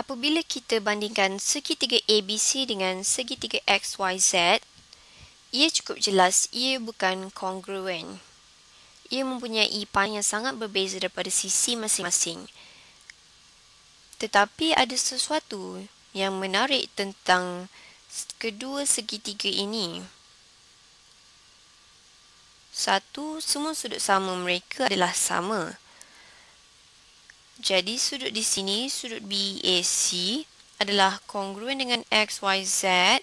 apabila kita bandingkan segitiga ABC dengan segitiga XYZ, ia cukup jelas ia bukan kongruen. Ia mempunyai panjang yang sangat berbeza daripada sisi masing-masing. Tetapi ada sesuatu yang menarik tentang kedua segitiga ini. Satu, semua sudut sama mereka adalah sama. Jadi sudut di sini, sudut BAC adalah kongruen dengan XYZ.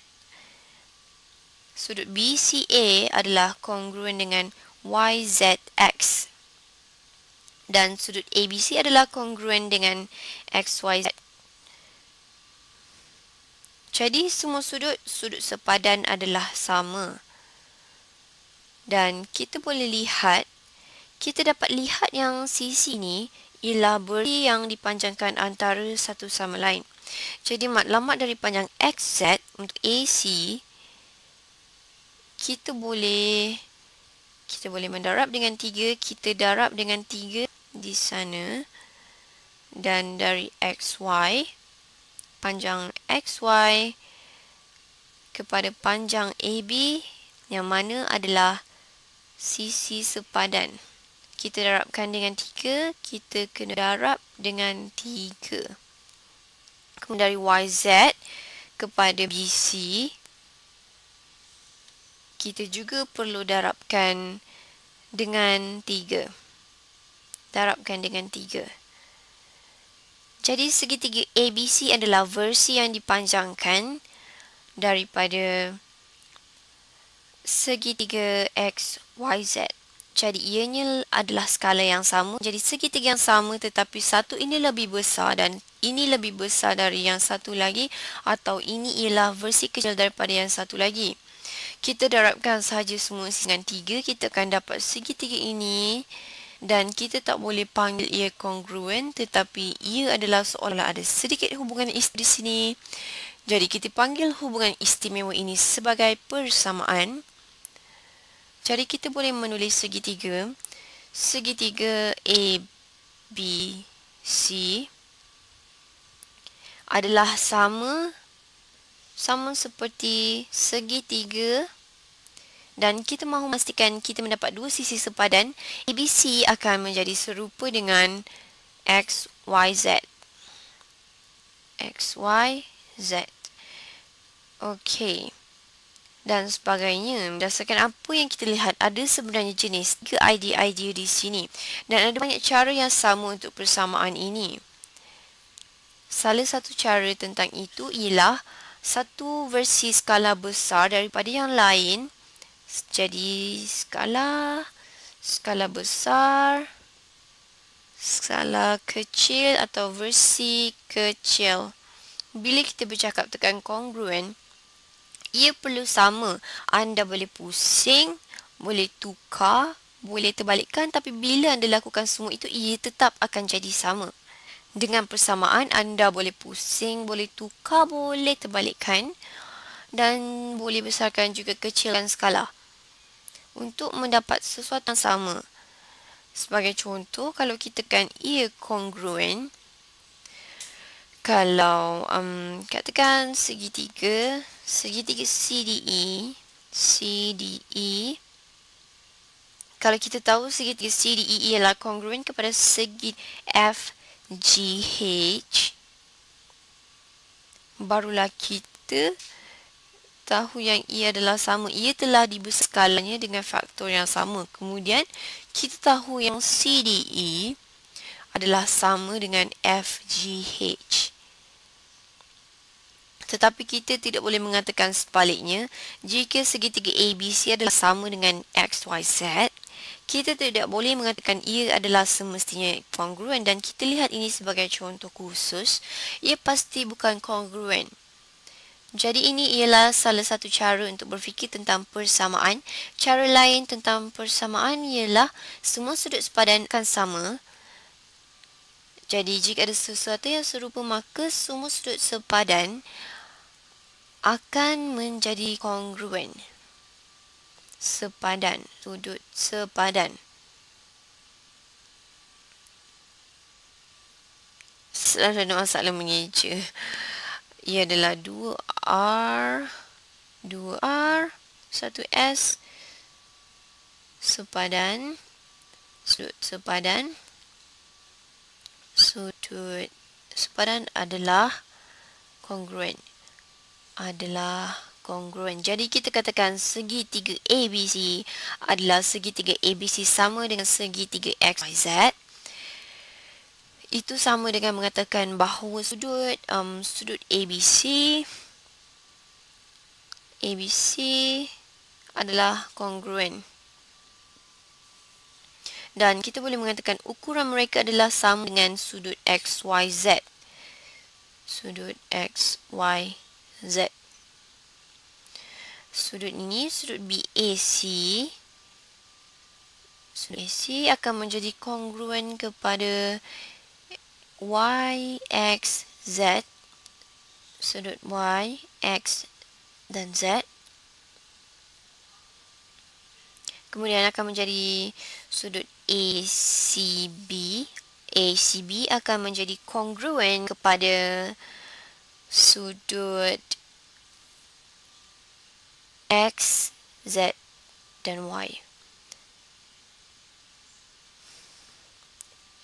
Sudut BCA adalah kongruen dengan YZX. Dan sudut ABC adalah kongruen dengan XYZ. Jadi semua sudut, sudut sepadan adalah sama. Dan kita boleh lihat, kita dapat lihat yang sisi ni ialah beri yang dipanjangkan antara satu sama lain. Jadi matlamat dari panjang XZ untuk AC kita boleh kita boleh mendarab dengan 3, kita darab dengan 3 di sana dan dari XY panjang XY kepada panjang AB yang mana adalah sisi sepadan kita darabkan dengan 3, kita kena darab dengan 3. Kemudian dari YZ kepada BC, kita juga perlu darabkan dengan 3. Darabkan dengan 3. Jadi segitiga ABC adalah versi yang dipanjangkan daripada segitiga XYZ. Jadi ianya adalah skala yang sama. Jadi segitiga yang sama tetapi satu ini lebih besar dan ini lebih besar dari yang satu lagi atau ini ialah versi kecil daripada yang satu lagi. Kita darabkan sahaja semua dengan tiga, kita akan dapat segitiga ini dan kita tak boleh panggil ia kongruen tetapi ia adalah seolah ada sedikit hubungan istimewa di sini. Jadi kita panggil hubungan istimewa ini sebagai persamaan. Jadi kita boleh menulis segitiga. Segitiga A, B, C adalah sama sama seperti segitiga. Dan kita mahu memastikan kita mendapat dua sisi sepadan ABC akan menjadi serupa dengan XYZ XYZ Okey dan sebagainya. Berdasarkan apa yang kita lihat, ada sebenarnya jenis tiga idea-idea di sini. Dan ada banyak cara yang sama untuk persamaan ini. Salah satu cara tentang itu ialah satu versi skala besar daripada yang lain. Jadi skala, skala besar, skala kecil atau versi kecil. Bila kita bercakap tekan kongruen, ia perlu sama. Anda boleh pusing, boleh tukar, boleh terbalikkan tapi bila anda lakukan semua itu, ia tetap akan jadi sama. Dengan persamaan, anda boleh pusing, boleh tukar, boleh terbalikkan dan boleh besarkan juga kecilkan skala untuk mendapat sesuatu yang sama. Sebagai contoh, kalau kita kan ia kongruen, kalau um, katakan segitiga segitiga CDE CDE kalau kita tahu segitiga CDE ialah kongruen kepada segi FGH barulah kita tahu yang ia adalah sama. Ia telah dibesar skalanya dengan faktor yang sama. Kemudian kita tahu yang CDE adalah sama dengan FGH tetapi kita tidak boleh mengatakan sebaliknya. Jika segitiga ABC adalah sama dengan XYZ, kita tidak boleh mengatakan ia adalah semestinya kongruen dan kita lihat ini sebagai contoh khusus. Ia pasti bukan kongruen. Jadi ini ialah salah satu cara untuk berfikir tentang persamaan. Cara lain tentang persamaan ialah semua sudut sepadan akan sama. Jadi jika ada sesuatu yang serupa maka semua sudut sepadan akan menjadi kongruen. Sepadan, sudut sepadan. selalu ada masalah mengeja. Ia adalah 2R, 2R, 1S, sepadan, sudut sepadan, sudut sepadan adalah kongruen. Adalah kongruen. Jadi kita katakan segitiga ABC adalah segitiga ABC sama dengan segitiga XYZ itu sama dengan mengatakan bahawa sudut um, sudut ABC ABC adalah kongruen dan kita boleh mengatakan ukuran mereka adalah sama dengan sudut XYZ sudut XYZ sudut ini sudut BAC sudut AC akan menjadi kongruen kepada y, x, z. Sudut y, x dan z. Kemudian akan menjadi sudut ACB ACB akan menjadi kongruen kepada sudut X, Z dan Y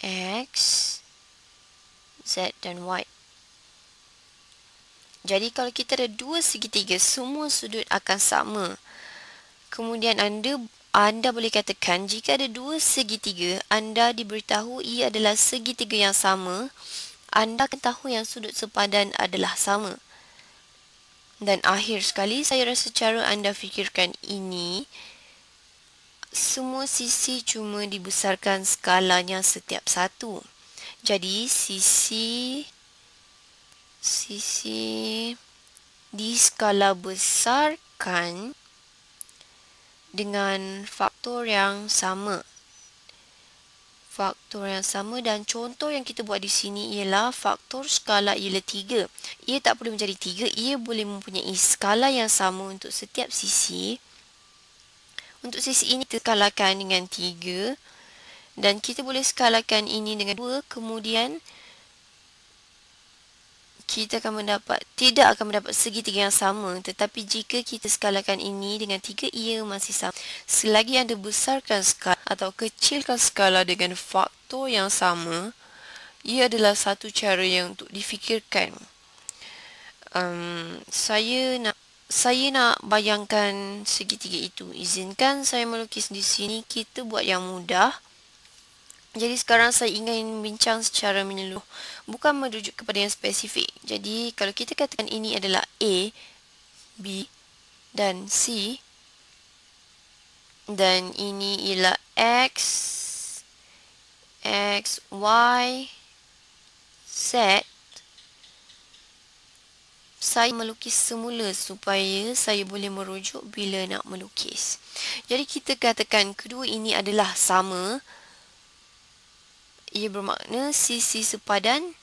X Z dan Y. Jadi kalau kita ada dua segitiga, semua sudut akan sama. Kemudian anda anda boleh katakan jika ada dua segitiga, anda diberitahu ia adalah segitiga yang sama, anda akan tahu yang sudut sepadan adalah sama. Dan akhir sekali, saya rasa cara anda fikirkan ini, semua sisi cuma dibesarkan skalanya setiap satu. Jadi sisi sisi di skala besarkan dengan faktor yang sama. Faktor yang sama dan contoh yang kita buat di sini ialah faktor skala ialah 3. Ia tak perlu menjadi 3, ia boleh mempunyai skala yang sama untuk setiap sisi. Untuk sisi ini kita skalakan dengan 3 dan kita boleh skalakan ini dengan 2 kemudian kita akan mendapat tidak akan mendapat segitiga yang sama. Tetapi jika kita skalakan ini dengan 3 ia masih sama. Selagi anda besarkan skala atau kecilkan skala dengan faktor yang sama ia adalah satu cara yang untuk difikirkan. Um, saya nak saya nak bayangkan segitiga itu. Izinkan saya melukis di sini kita buat yang mudah jadi sekarang saya ingin bincang secara menyeluruh. Bukan merujuk kepada yang spesifik. Jadi kalau kita katakan ini adalah A, B dan C. Dan ini ialah X, X, Y, Z. Saya melukis semula supaya saya boleh merujuk bila nak melukis. Jadi kita katakan kedua ini adalah sama. Ia bermakna sisi sepadan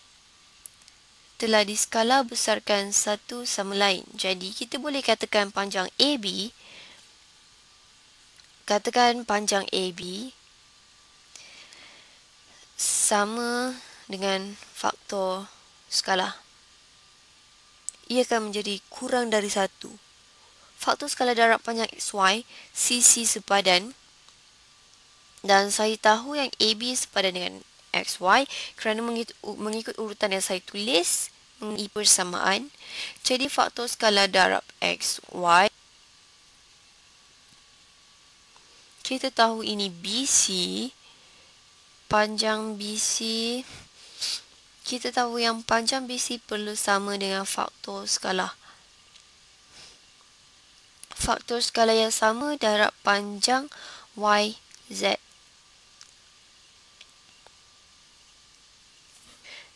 telah diskala besarkan satu sama lain. Jadi kita boleh katakan panjang AB katakan panjang AB sama dengan faktor skala. Ia akan menjadi kurang dari satu. Faktor skala darab panjang XY, sisi sepadan dan saya tahu yang AB sepadan dengan XY kerana mengikut, mengikut urutan yang saya tulis mengenai persamaan. Jadi faktor skala darab XY kita tahu ini BC panjang BC kita tahu yang panjang BC perlu sama dengan faktor skala. Faktor skala yang sama darab panjang YZ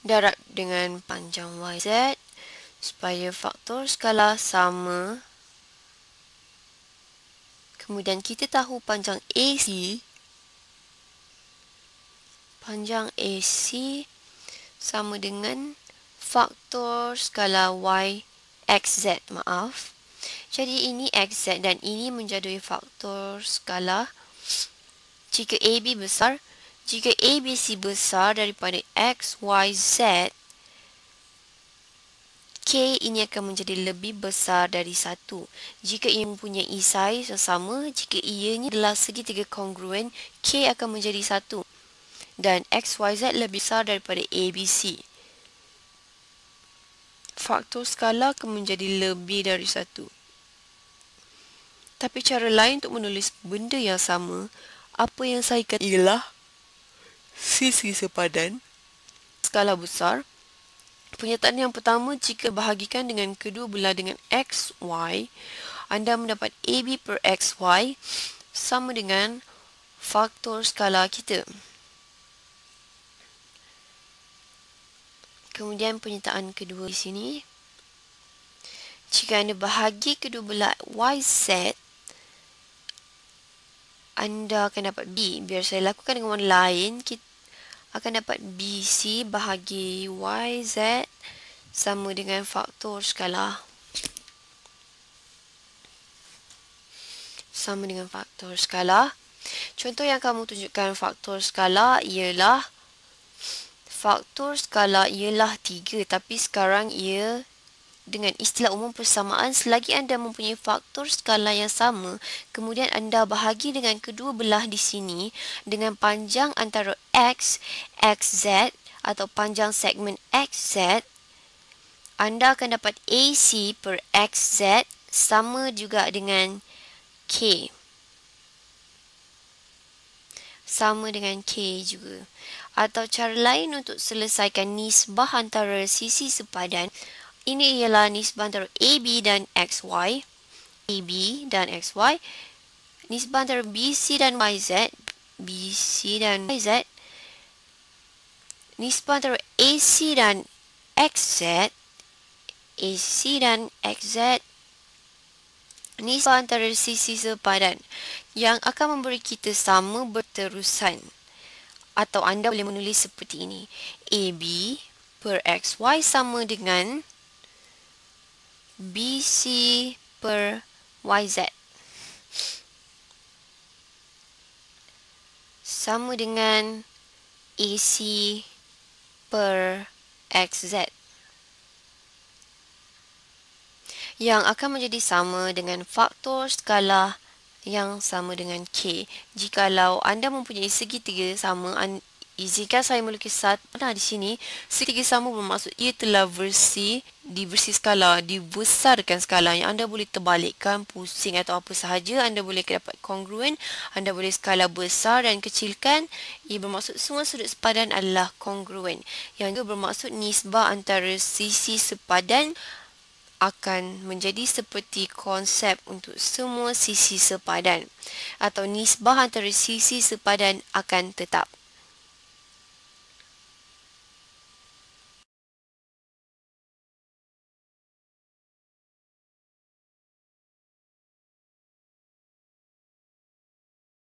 darab dengan panjang YZ supaya faktor skala sama. Kemudian kita tahu panjang AC. Panjang AC sama dengan faktor skala Y XZ, maaf. Jadi ini XZ dan ini menjadi faktor skala jika AB besar jika ABC besar daripada X, Y, Z, K ini akan menjadi lebih besar dari 1. Jika ia mempunyai saiz yang sama, jika ianya adalah segitiga kongruen, K akan menjadi 1. Dan XYZ lebih besar daripada ABC. Faktor skala akan menjadi lebih dari 1. Tapi cara lain untuk menulis benda yang sama, apa yang saya kata ialah sisi sepadan skala besar Pernyataan yang pertama, jika bahagikan dengan kedua belah dengan x, y, anda mendapat AB per x, y sama dengan faktor skala kita. Kemudian pernyataan kedua di sini. Jika anda bahagi kedua belah y, z, anda akan dapat B. Biar saya lakukan dengan warna lain, kita akan dapat BC bahagi YZ sama dengan faktor skala. Sama dengan faktor skala. Contoh yang kamu tunjukkan faktor skala ialah faktor skala ialah 3 tapi sekarang ia dengan istilah umum persamaan selagi anda mempunyai faktor skala yang sama kemudian anda bahagi dengan kedua belah di sini dengan panjang antara x xz atau panjang segmen xz anda akan dapat AC per xz sama juga dengan k. Sama dengan k juga. Atau cara lain untuk selesaikan nisbah antara sisi sepadan ini ialah nisbah antara AB dan XY. AB dan XY. Nisbah antara BC dan YZ. BC dan YZ. Nisbah antara AC dan XZ. AC dan XZ. Nisbah antara sisi sepadan yang akan memberi kita sama berterusan. Atau anda boleh menulis seperti ini. AB per XY sama dengan BC per YZ. Sama dengan AC per XZ. Yang akan menjadi sama dengan faktor skala yang sama dengan K. Jikalau anda mempunyai segitiga sama, Izinkan saya melukis satu nah di sini segitiga sama bermaksud ia telah versi di versi skala dibesarkan skala yang anda boleh terbalikkan pusing atau apa sahaja anda boleh dapat kongruen anda boleh skala besar dan kecilkan. Ia bermaksud semua sudut sepadan adalah kongruen yang juga bermaksud nisbah antara sisi sepadan akan menjadi seperti konsep untuk semua sisi sepadan atau nisbah antara sisi sepadan akan tetap